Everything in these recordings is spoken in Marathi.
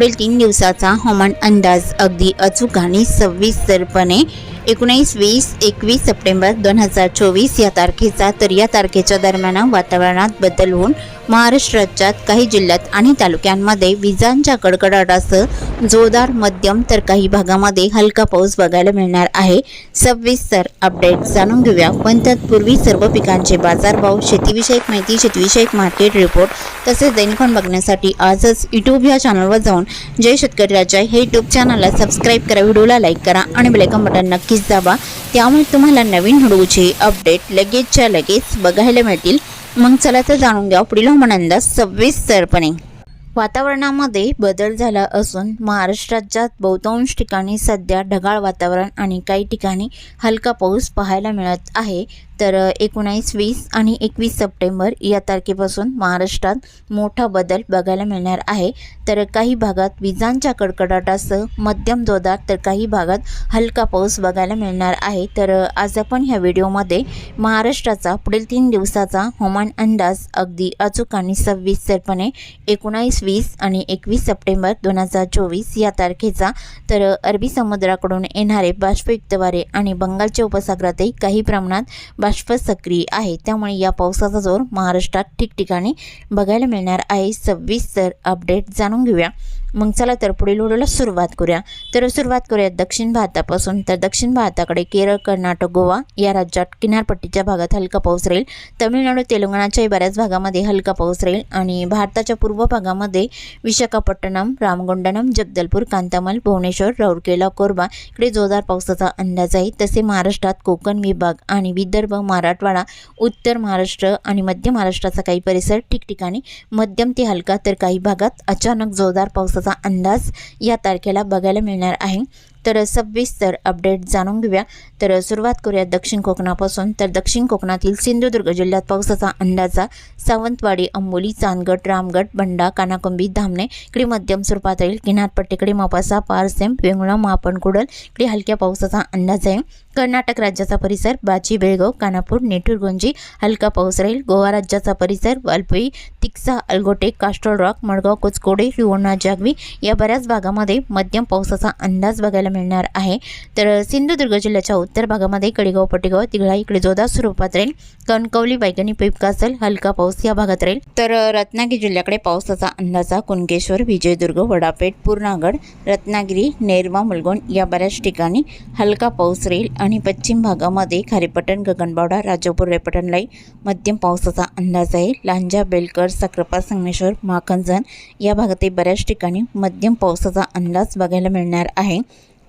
पुढील तीन दिवसाचा हवामान अंदाज अगदी अचूक आणि सविस्तरपणे. एकोणीस वीस एकवीस सप्टेंबर दोन हजार चोवीस या तारखेचा तर या तारखेच्या दरम्यान वातावरणात बदल होऊन महाराष्ट्र राज्यात काही जिल्ह्यात आणि तालुक्यांमध्ये विजांच्या कडकडाटासह जोरदार मध्यम तर काही भागामध्ये हलका पाऊस बघायला मिळणार आहे. सविस्तर अपडेट जाणून घेऊया. पण तत्पूर्वी सर्व पिकांचे बाजारभाव शेतीविषयक माहिती शेतीविषयक मार्केट रिपोर्ट तसेच दैनिकन बघण्यासाठी आजच यूट्यूब या चॅनलवर जाऊन जय शेतकरी राजा. हे यूट्यूब चॅनलला सबस्क्राईब करा व्हिडिओला लाईक करा आणि बेलायकन बटन नक्कीच दाबा. त्यामुळे तुम्हाला नवीन व्हिडिओचे अपडेट लगेचच्या लगेच बघायला मिळतील. मग चला तर जाणून घ्या पुढील हवामान अंदाज सविस्तरपणे वातावरणामध्ये बदल झाला असून महाराष्ट्र राज्यात बहुतांश ठिकाणी सध्या ढगाळ वातावरण आणि काही ठिकाणी हलका पाऊस पाहायला मिळत आहे. तर एकोणावीस वीस आणि एकवीस सप्टेंबर या तारखेपासून महाराष्ट्रात मोठा बदल बघायला मिळणार आहे. तर काही भागात विजांच्या कडकडाटासह मध्यम जोरदार तर काही भागात हलका पाऊस बघायला मिळणार आहे. तर आज आपण ह्या व्हिडिओमध्ये महाराष्ट्राचा पुढील तीन दिवसाचा हवामान अंदाज अगदी अचूक आणि सविस्तरपणे एकोणावीस वीस आणि एकवीस सप्टेंबर दोन हजार चोवीस या तारखेचा तर अरबी समुद्राकडून येणारे बाष्पयुक्त वारे आणि बंगालच्या उपसागरातही काही प्रमाणात बाष्प सक्रिय आहे. त्यामुळे या पावसाचा जोर महाराष्ट्रात ठिकठिकाणी बघायला मिळणार आहे. सविस्तर अपडेट जाणून घेऊया. मग चला तर पुढील व्हिडिओला सुरुवात करूया. तर सुरुवात करूया दक्षिण भारतापासून. तर दक्षिण भारताकडे केरळ कर्नाटक गोवा या राज्यात किनारपट्टीच्या भागात हलका पाऊस राहील. तमिळनाडू तेलंगणाच्याही बऱ्याच भागामध्ये हलका पाऊस राहील आणि भारताच्या पूर्व भागामध्ये विशाखापट्टणम रामगोंडनम जगदलपूर कांतामल भुवनेश्वर राऊरकेला कोरबा इकडे जोरदार पावसाचा अंदाज आहे. तसे महाराष्ट्रात कोकण विभाग आणि विदर्भ मराठवाडा उत्तर महाराष्ट्र आणि मध्य महाराष्ट्राचा काही परिसर ठिकठिकाणी मध्यम ते हलका तर काही भागात अचानक जोरदार पावसाचा अंदाज या तारखेला बघायला मिळणार आहे. तर सविस्तर अपडेट जाणून घेऊया. तर सुरुवात करूया दक्षिण कोकणापासून. तर दक्षिण कोकणातील सिंधुदुर्ग जिल्ह्यात पावसाचा अंदाजा सावंतवाडी अंबोली चांदगड रामगड बंडा कानाकोंबी धामणे इकडे मध्यम स्वरूपात राहील किनारपट्टीकडे मापासा पारसेम वेंगुळा मापणकुडल इकडे हलक्या पावसाचा अंदाज आहे. कर्नाटक राज्याचा परिसर बाची बेळगाव कानापूर नेटूरगोंजी हलका पाऊस राहील. गोवा राज्याचा परिसर वालपई तिक्सा अलगोटे कास्ट्रोल रॉक मडगाव कोचकोडे रिवोणा जागवी या बऱ्याच भागामध्ये मध्यम पावसाचा अंदाज बघायला मिळणार आहे. तर सिंधुदुर्ग जिल्ह्याच्या उत्तर भागामध्ये कडेगाव पटेगाव तिघळा इकडे जोरदार स्वरूपात राहील. कणकवली बैगणी पिपकासल हलका पाऊस या भागात राहील. तर रत्नागिरी जिल्ह्याकडे पावसाचा अंदाजा कुणकेश्वर विजयदुर्ग वडापेठ पूर्णागड रत्नागिरी नेरवा मुलगोण या बऱ्याच ठिकाणी हलका पाऊस राहील. आणि पश्चिम भागामध्ये खारेपटण गगनबावडा राजापूर रेपटणलाई मध्यम पावसाचा अंदाज आहे. लांजा बेलकर सक्रपा संगमेश्वर माखनजण या भागातही बऱ्याच ठिकाणी मध्यम पावसाचा अंदाज बघायला मिळणार आहे.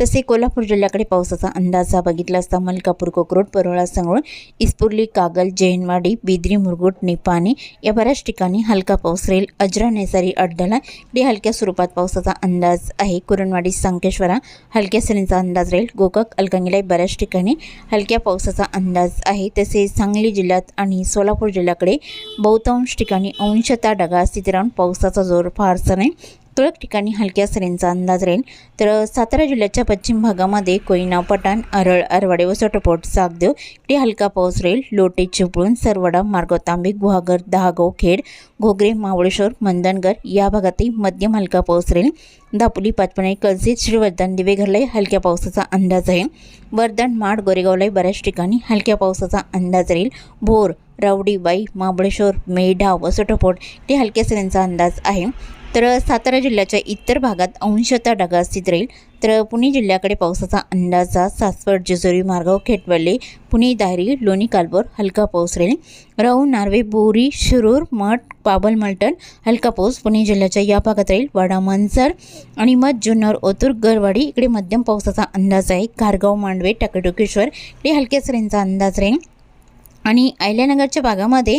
तसे कोल्हापूर जिल्ह्याकडे पावसाचा अंदाज हा बघितला असता मलकापूर कोकरोड परोळा सांगोळ इस्पुर्ली कागल जैनवाडी बिद्री मुरगुट निपाणी या बऱ्याच ठिकाणी हलका पाऊस राहील. अजरा नेसारी अड्डाला इकडे हलक्या स्वरूपात पावसाचा अंदाज आहे. कुरणवाडी संकेश्वरा हलक्या सरींचा अंदाज राहील. गोकाक अलगंगीला बऱ्याच ठिकाणी हलक्या पावसाचा अंदाज आहे. तसेच सांगली जिल्ह्यात आणि सोलापूर जिल्ह्याकडे बहुतांश ठिकाणी अंशता ढगाळ स्थिती राहून पावसाचा जोर फारसा नाही. तुरळक ठिकाणी हलक्या सरींचा अंदाज राहील. तर सातारा जिल्ह्याच्या पश्चिम भागामध्ये कोयना पठाण अरळ अरवाडे व सोटपोट सागदेव इकडे हलका पाऊस राहील. लोटे चिपळूण सरवडा मार्गोतांबे गुहागर दहागाव खेड घोगरे मावळेश्वर मंदनगर या भागातही मध्यम हलका पाऊस राहील. दापोली पाचपणे कलसीत श्रीवर्धन दिवेघरलाही हलक्या पावसाचा अंदाज आहे. वर्धन माड गोरेगावलाही बऱ्याच ठिकाणी हलक्या पावसाचा अंदाज राहील. भोर रावडीबाई महाबळेश्वर मेढा व सोटपोट ते हलक्या सरींचा अंदाज आहे. तर सातारा जिल्ह्याच्या इतर भागात अंशतः ढगाळ स्थित राहील. तर पुणे जिल्ह्याकडे पावसाचा अंदाजा सासवड जेजुरी मार्गाव खेटवले पुणे दारी लोणी कालबोर हलका पाऊस राहील. राहू नार्वे बोरी शिरूर मठ पाबल मलटण हलका पाऊस पुणे जिल्ह्याच्या या भागात राहील. वाडा मनसर आणि मध जुन्नर ओतूर गरवाडी इकडे मध्यम पावसाचा अंदाज आहे. कारगाव मांडवे टाकेटोकेश्वर इकडे हलक्या सरींचा अंदाज राहील. आणि अहिल्यानगरच्या भागामध्ये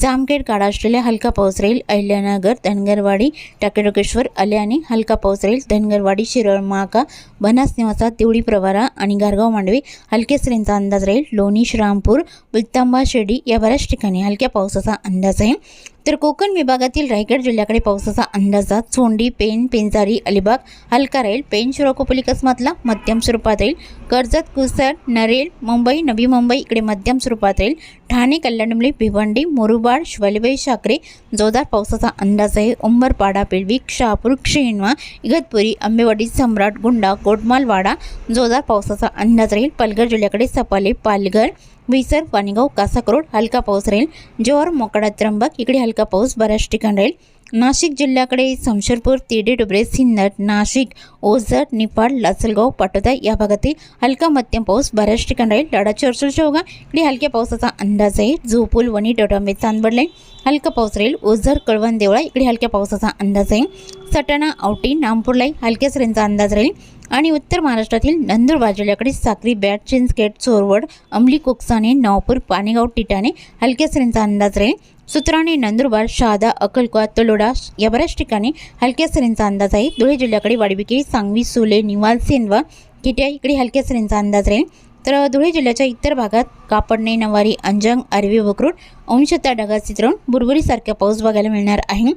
जामखेड काळा असलेल्या हलका पाऊस राहील. अहिल्यानगर धनगरवाडी टाकेडोकेश्वर अल्याने हलका पाऊस राहील. धनगरवाडी शिरळ महाका बनास निवासा देवळी प्रवारा आणि गारगाव मांडवे हलक्या सरींचा अंदाज राहील. लोणी श्रामपूर बुलतांबा शेडी या बऱ्याच ठिकाणी हलक्या पावसाचा अंदाज आहे. तर कोकण विभागातील रायगड जिल्ह्याकडे पावसाचा अंदाजात चोंडी पेन पेंजारी अलिबाग हलका राहील. पेन शिरोकोपली कसमातला मध्यम स्वरूपात राहील. कर्जत कुसर नरेल मुंबई नवी मुंबई इकडे मध्यम स्वरूपात राहील. ठाणे कल्याणमुळे भिवंडी मुरुबाड शिवालीबाई शाकरे जोरदार पावसाचा अंदाज आहे. उंबरपाडा पिळविक शहापूर क्षीणवा इगतपुरी आंबेवाडी सम्राट गुंडा कोटमालवाडा जोरदार पावसाचा अंदाज राहील. पालघर जिल्ह्याकडे सपाले पालघर विसर वाणीगाव कासाकरोड हलका पाऊस राहील जोहर मोकडा त्र्यंबक इकडे हलका पाऊस बऱ्याच ठिकाणी राहील नाशिक जिल्ह्याकडे समशेरपूर तिरडे डुबरे सिन्नर नाशिक ओझट निफाड लासलगाव पाटोदा या भागातील हलका मध्यम पाऊस बऱ्याच ठिकाणी राहील लढा चर्चल शेवगा इकडे हलक्या पावसाचा अंदाज आहे. झोपूल वणी डोटांबे चांदवड हलका पाऊस राहील ओझर कळवण देवळा इकडे हलक्या पावसाचा अंदाज आहे. सटाणा औटी नामपूरलाई हलक्या सरींचा अंदाज राहील. आणि उत्तर महाराष्ट्रातील नंदुरबार जिल्ह्याकडे साक्री बॅट चिंचखेड चोरवड अंमली कोकसाने नवापूर पाणीगाव टिटाणे हलक्या सरींचा अंदाज राहील सूत्राने नंदुरबार शहादा अक्कलकोट तलोडा या बऱ्याच ठिकाणी हलक्या सरींचा अंदाज आहे. धुळे जिल्ह्याकडे वाडबिके सांगवी सुले निवाल सेनवा किट्या इकडे हलक्या सरींचा अंदाज राहील तर धुळे जिल्ह्याच्या इतर भागात कापडणे नवारी अंजंग आरवी वक्रूट अंशता ढगात चित्रण बुरबुरीसारख्या पाऊस बघायला मिळणार आहे.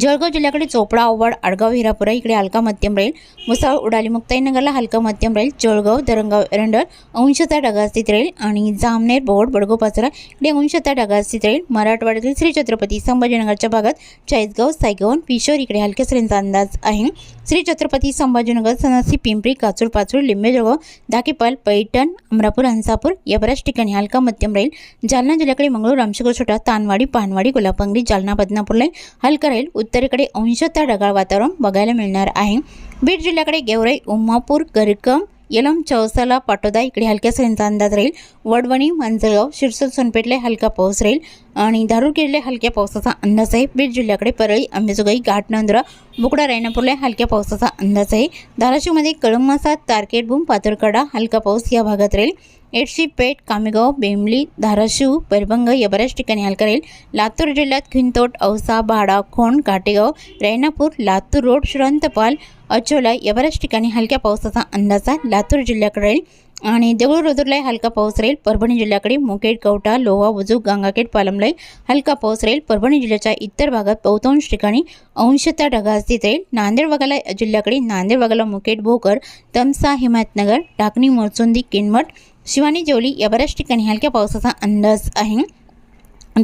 जळगाव जिल्ह्याकडे चोपडा ओवाड आडगाव हिरापुरा इकडे हलका मध्यम राहील मुसाळ उडाली मुक्ताईनगरला हलका मध्यम राहील जळगाव दरंगाव एरंडळ अंशता ढगात स्थित राहील आणि जामनेर बोड बडगो पाचरा इकडे अंशता ढगात स्थित राहील मराठवाड्यातील श्री छत्रपती संभाजीनगरच्या भागात चाळीसगाव सायगाव पिशोर इकडे हलक्या सरींचा अंदाज आहे. श्री छत्रपती संभाजीनगर सनासी पिंपरी काचूर पाचूर लिंबे जळगाव दाकेपाल पैठण अमरापूर हंसापूर या बऱ्याच ठिकाणी हलका मध्यम राहील जालना जिल्ह्याकडे मंगळूर रामशेखर छोटा तानवाडी पानवाडी कोल्हापंगरी जालना बदनापूर लाईन हलका राहील उत्तरेकडे अंशतः ढगाळ वातावरण बघायला मिळणार आहे. बीड जिल्ह्याकडे गेवराई उमापूर गरकम यलम चौसाला पाटोदा इकडे हलक्या सरींचा अंदाज राहील. वडवणी मांजळगाव शिरसोल सोनपेठला हलका पाऊस राहील आणि धारूर किल्ले हलक्या पावसाचा अंदाज आहे. बीड जिल्ह्याकडे परळी अंबेजोगाई घाटनांदुरा बुकडा रायनापूरला हलक्या पावसाचा अंदाज आहे. धाराशिवमध्ये कळंबासा तारकेट भूम पातुरकडा हलका पाऊस या भागात राहील. एडशी पेठ कामेगाव बेंबली धाराशिव परभंग या बऱ्याच ठिकाणी हलका राहील लातूर जिल्ह्यात खिंतोट औसा भाडा खोण घाटेगाव रैनापूर लातूर रोड श्रंतपाल अचोला या बऱ्याच ठिकाणी हलक्या पावसाचा अंदाज लातूर जिल्ह्याकडे राहील आणि देऊळ रोदूरलाही हलका पाऊस राहील. परभणी जिल्ह्याकडे मुकेट कवठा लोहा वजू गंगाखेड पालमलाई हलका पाऊस राहील. परभणी जिल्ह्याच्या इतर भागात बहुतांश ठिकाणी अंशतः ढगास्थित राहील. नांदेड वगाला जिल्ह्याकडे नांदेड वगाला मुकेट भोकर तमसा हिमायतनगर टाकणी मोरचुंदी किनमठ शिवानी जेवली या बऱ्याच ठिकाणी हलक्या पावसाचा अंदाज आहे.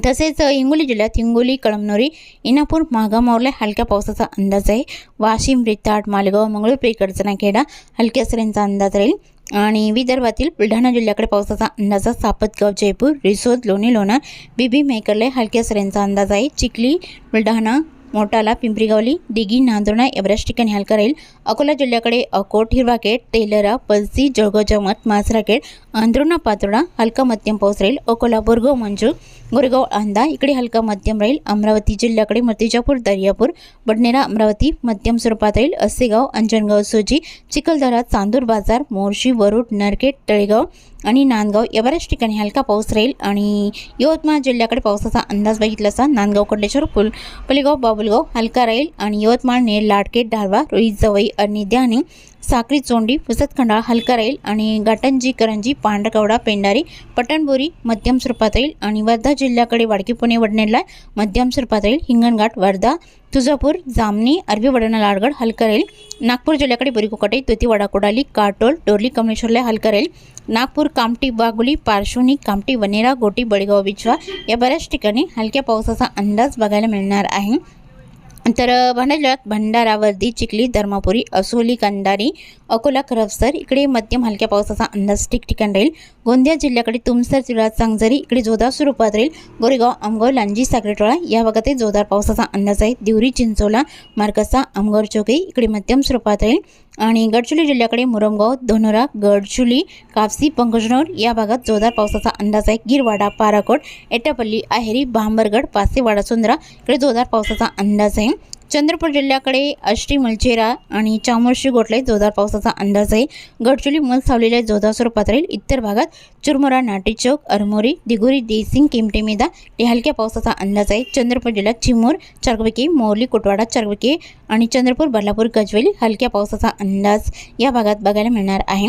तसेच हिंगोली जिल्ह्यात हिंगोली कळमनोरी इनापूर मागामावरला हलक्या पावसाचा अंदाज आहे. वाशिम रिताड मालगाव मंगळूरपे कडचणाखेडा हलक्या सरींचा अंदाज राहील. आणि विदर्भातील बुलढाणा जिल्ह्याकडे पावसाचा अंदाज आहे. सापतगाव जयपूर रिसोद लोणी लोणार बीबी मेकरले हलक्या सरींचा अंदाज आहे. चिखली बुलढाणा मोटाला पिंपरीगावली दिघी नांदुर्णा एव्हरेस्ट ठिकाणी हलका राहील अकोला जिल्ह्याकडे अकोट हिरवाखेड तेलरा पलसी जळगाव जमत मासराखेड अंद्रुणा पातोडा हलका मध्यम पाऊस राहील. अकोला बोरगाव मंजू गोरेगाव अंदा इकडे हलका मध्यम राहील. अमरावती जिल्ह्याकडे मूर्तिजापूर दर्यापूर बडनेरा अमरावती मध्यम स्वरूपात राहील. असेगाव अंजनगाव सोजी चिखलदरा चांदूर बाजार मोर्शी वरुड नरखेड तळेगाव आणि नांदगाव या बऱ्याच ठिकाणी हलका पाऊस राहील आणि यवतमाळ जिल्ह्याकडे पावसाचा अंदाज बघितला असता नांदगाव कंडेश्वर पुल पलेगाव बाबुलगाव हलका राहील आणि यवतमाळ नेर लाडकेट डाळवा रोहित जवई आणि द्याने साक्री चोंडी पुसतखंडाळा हलका राहील आणि गाटंजी करंजी पांढरकवडा पेंडारी पटणबोरी मध्यम स्वरूपात राहील आणि वर्धा जिल्ह्याकडे वाडकी पुणे वडनेरला मध्यम स्वरूपात राहील हिंगणघाट वर्धा तुळजापूर जामणी अरबी वडणा लाडगड हलका राहील नागपूर जिल्ह्याकडे बोरीकोकटे तुती वडाकोडाली काटोल डोरली कमलेश्वरला हलका राहील नागपूर कामटी बागुली पार्श्वनी कामटी वनेरा गोटी बळीगाव बिछवा या बऱ्याच ठिकाणी हलक्या पावसाचा अंदाज बघायला मिळणार आहे. तर भंडारा जिल्ह्यात भंडारा वर्धी चिखली धर्मापुरी असोली कंडारी अकोला करपसर इकडे मध्यम हलक्या पावसाचा अंदाज ठिकठिकाण राहील. गोंदिया जिल्ह्याकडे तुमसर जिल्ह्यात सांगजरी इकडे जोरदार स्वरूपात राहील. गोरेगाव आमगाव लांजी सागरेटोळा या भागातही जोरदार पावसाचा अंदाज आहे. दिवरी चिंचोला मार्कसा आमगाव चौकी इकडे मध्यम स्वरूपात राहील. आणि गडचिरोली जिल्ह्याकडे मुरमगाव धोनोरा गडचुली कापसी पंकजनोर या भागात जोरदार पावसाचा अंदाज आहे. गिरवाडा पाराकोट एटापल्ली आहेरी भांबरगड पासेवाडा सुंदरा इकडे जोरदार पावसाचा अंदाज आहे. चंद्रपूर जिल्ह्याकडे आष्टी मलचेरा आणि चामोर्शी गोठले जोरदार पावसाचा अंदाज आहे. गडचोली मल सावलेल्या जोरदार स्वरूपात राहील. इतर भागात चुरमुरा नाटी चौक अरमोरी दिगोरी देसिंग किमटे मेदा हे हलक्या पावसाचा अंदाज आहे. चंद्रपूर जिल्ह्यात चिमूर चारविके मोरली कोटवाडा चारविके आणि चंद्रपूर बल्लापूर गजवेली हलक्या पावसाचा अंदाज या भागात बघायला मिळणार आहे.